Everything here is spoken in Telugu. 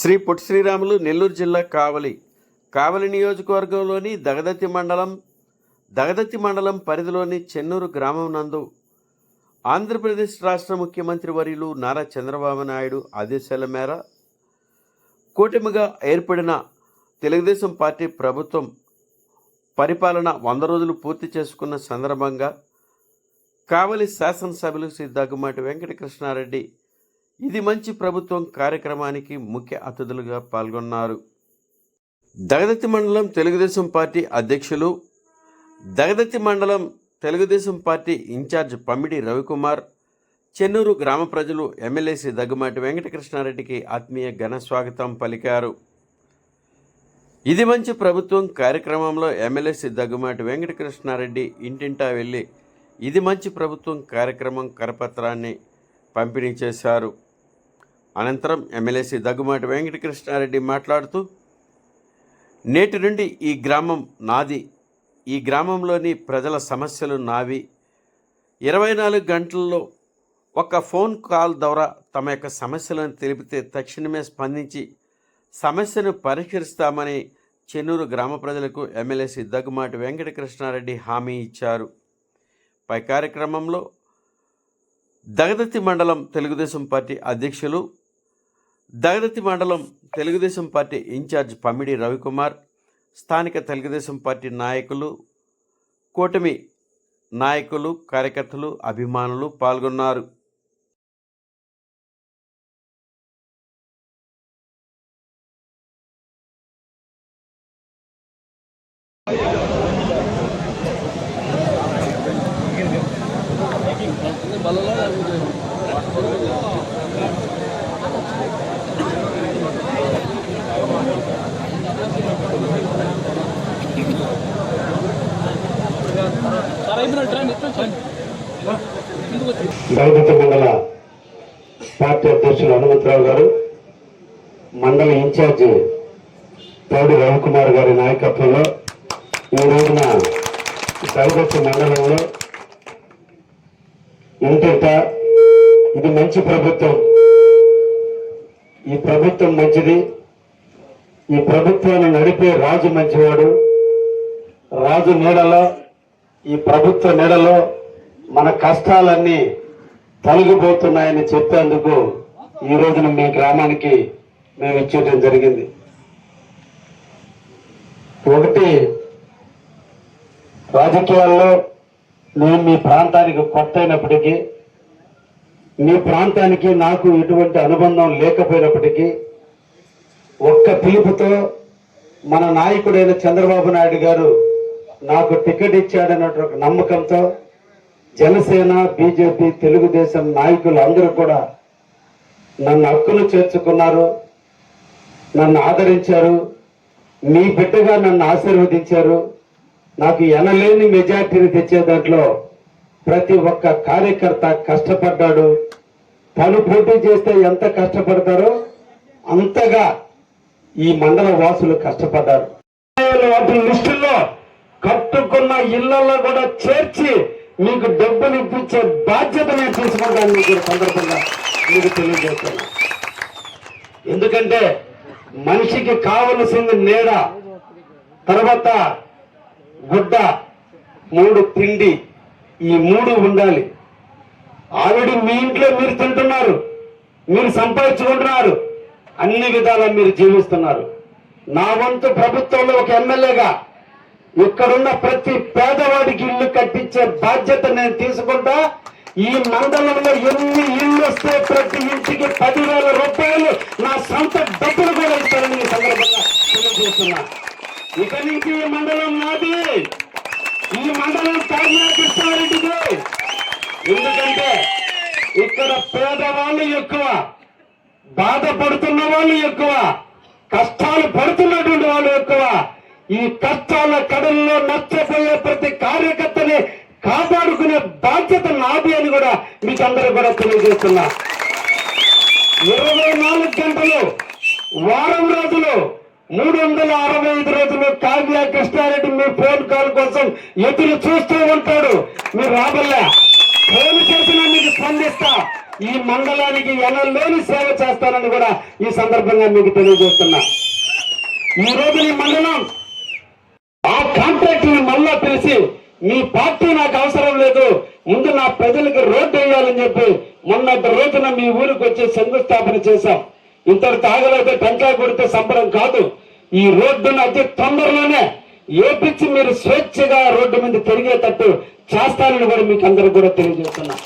శ్రీ పొట్టి శ్రీరాములు నెల్లూరు జిల్లా కావలి కావలి నియోజకవర్గంలోని దగదత్తి మండలం దగదత్తి మండలం పరిధిలోని చెన్నూరు గ్రామం నందు ఆంధ్రప్రదేశ్ రాష్ట్ర ముఖ్యమంత్రి వర్యులు నారా చంద్రబాబు నాయుడు ఆదేశాల మేర కూటమిగా ఏర్పడిన తెలుగుదేశం పార్టీ ప్రభుత్వం పరిపాలన వంద రోజులు పూర్తి చేసుకున్న సందర్భంగా కావలి శాసనసభ్యులు శ్రీ దగ్గుమాటి వెంకటకృష్ణారెడ్డి ఇది మంచి ప్రభుత్వం కార్యక్రమానికి ముఖ్య అతిథులుగా పాల్గొన్నారు. దగదత్తి మండలం తెలుగుదేశం పార్టీ అధ్యక్షులు దగదత్తి మండలం తెలుగుదేశం పార్టీ ఇన్ఛార్జ్ పమ్మిడి రవికుమార్ చెన్నూరు గ్రామ ప్రజలు ఎమ్మెల్యేసి దగ్గుమాటి వెంకటకృష్ణారెడ్డికి ఆత్మీయ ఘన స్వాగతం పలికారు. ఇది మంచి ప్రభుత్వం కార్యక్రమంలో ఎమ్మెల్యేసి దగ్గుమాటి వెంకటకృష్ణారెడ్డి ఇంటింటా వెళ్ళి ఇది మంచి ప్రభుత్వం కార్యక్రమం కరపత్రాన్ని పంపిణీ చేశారు. అనంతరం ఎమ్మెల్యేసి దగ్గుమాటి వెంకటకృష్ణారెడ్డి మాట్లాడుతూ నేటి నుండి ఈ గ్రామం నాది. ఈ గ్రామంలోని ప్రజల సమస్యలు నావి. ఇరవై నాలుగు గంటల్లో ఒక ఫోన్ కాల్ ద్వారా తమ యొక్క సమస్యలను తెలిపితే తక్షణమే స్పందించి సమస్యను పరిష్కరిస్తామని చెన్నూరు గ్రామ ప్రజలకు ఎమ్మెల్యేసి దగ్గుమాటి వెంకటకృష్ణారెడ్డి హామీ ఇచ్చారు. పై కార్యక్రమంలో దగదత్తి మండలం తెలుగుదేశం పార్టీ అధ్యక్షులు దగదత్తి మండలం తెలుగుదేశం పార్టీ ఇన్ఛార్జ్ పమిడి రవికుమార్ స్థానిక తెలుగుదేశం పార్టీ నాయకులు కూటమి నాయకులు కార్యకర్తలు అభిమానులు పాల్గొన్నారు. దళిత మండల పార్టీ అధ్యక్షులు హనుమంతరావు గారు మండల ఇన్ఛార్జి తౌడి రవికుమార్ గారి నాయకత్వంలో ఈ రోజున దళిత మండలంలో ఇంటింట ఇది మంచి ప్రభుత్వం. ఈ ప్రభుత్వం మంచిది. ఈ ప్రభుత్వాన్ని నడిపే రాజు మంచివాడు. రాజు నీడలో ఈ ప్రభుత్వ నీడలో మన కష్టాలన్నీ తొలగిపోతున్నాయని చెప్పేందుకు ఈ రోజున మీ గ్రామానికి మేము ఇచ్చేయడం జరిగింది. ఒకటి రాజకీయాల్లో నేను మీ ప్రాంతానికి కొత్త అయినప్పటికీ మీ ప్రాంతానికి నాకు ఎటువంటి అనుబంధం లేకపోయినప్పటికీ ఒక్క పిలుపుతో మన నాయకుడైన చంద్రబాబు నాయుడు గారు నాకు టికెట్ ఇచ్చాడన్నటువంటి ఒక నమ్మకంతో జనసేన బీజేపీ తెలుగుదేశం నాయకులు అందరూ కూడా నన్ను హక్కును చేర్చుకున్నారు నన్ను ఆదరించారు మీ బిడ్డగా నన్ను ఆశీర్వదించారు నాకు ఎనలేని మెజార్టీని తెచ్చే దాంట్లో ప్రతి ఒక్క కార్యకర్త కష్టపడ్డాడు. తను పోటీ చేస్తే ఎంత కష్టపడతారో అంతగా ఈ మండల వాసులు కష్టపడ్డారు. వాటి లిస్టుల్లో కట్టుకున్న ఇళ్ళలో కూడా చేర్చి మీకు డబ్బులు ఇప్పించే బాధ్యత నేను తీసుకుంటాను మీకు సందర్భంగా మీకు తెలియజేస్తాను ఎందుకంటే మనిషికి కావలసింది నీడ తర్వాత గుడ్డ మూడు తిండి ఈ మూడు ఉండాలి. ఆల్రెడీ మీ ఇంట్లో మీరు తింటున్నారు మీరు సంపాదించుకుంటున్నారు అన్ని విధాలా మీరు జీవిస్తున్నారు. నా వంతు ప్రభుత్వంలో ఒక ఎమ్మెల్యేగా ఇక్కడున్న ప్రతి పేదవాడికి ఇల్లు కట్టించే బాధ్యత నేను తీసుకుంటా. ఈ మండలంలో ఎన్ని ఇల్లు వస్తే ప్రతి ఇంటికి పదివేల రూపాయలు నా సొంత డబ్బులు కూడా ఇస్తారని ఈ సందర్భంగా తెలియజేస్తున్నా. ఇక నుంచి ఈ మండలం నాది. ఈ మండలం తాజ్నా కృష్ణారెడ్డిది. ఎందుకంటే ఇక్కడ పేదవాళ్ళు ఎక్కువ బాధపడుతున్న వాళ్ళు ఎక్కువ కష్టాలు పడుతున్నటువంటి వాళ్ళు ఎక్కువ. ఈ కష్టాల కడల్లో నష్టపోయే ప్రతి కార్యకర్తని కాపాడుకునే బాధ్యత నాది అని కూడా మీకు అందరూ కూడా తెలియజేస్తున్నా. ఇరవై నాలుగు గంటలు వారం రోజులు మూడు వందల అరవై ఐదు రోజులు కావ్య కృష్ణారెడ్డి మీ ఫోన్ కాల్ కోసం ఎదురు చూస్తూ ఉంటాడు. మీరు రాబల్లా ఫోన్ చేసినా మీకు స్పందిస్తా. ఈ మండలానికి ఎనలేని సేవ చేస్తానని కూడా ఈ సందర్భంగా మీకు తెలియజేస్తున్నా. ఈ రోజు ఈ మండలం పార్టీని మళ్ళా పిలిచి మీ పార్టీ నాకు అవసరం లేదు ముందు నా ప్రజలకి రోడ్డు వేయాలని చెప్పి మొన్నటి రోజున మీ ఊరికి వచ్చి శంకుస్థాపన చేశాం. ఇంతటి తాగలేదు టెంకాయ కొడితే సంబరం కాదు. ఈ రోడ్డును అతి తొందరలోనే ఏపించి మీరు స్వేచ్ఛగా రోడ్డు మీద తిరిగేటట్టు చేస్తానని కూడా మీకు అందరూ కూడా తెలియజేస్తున్నాను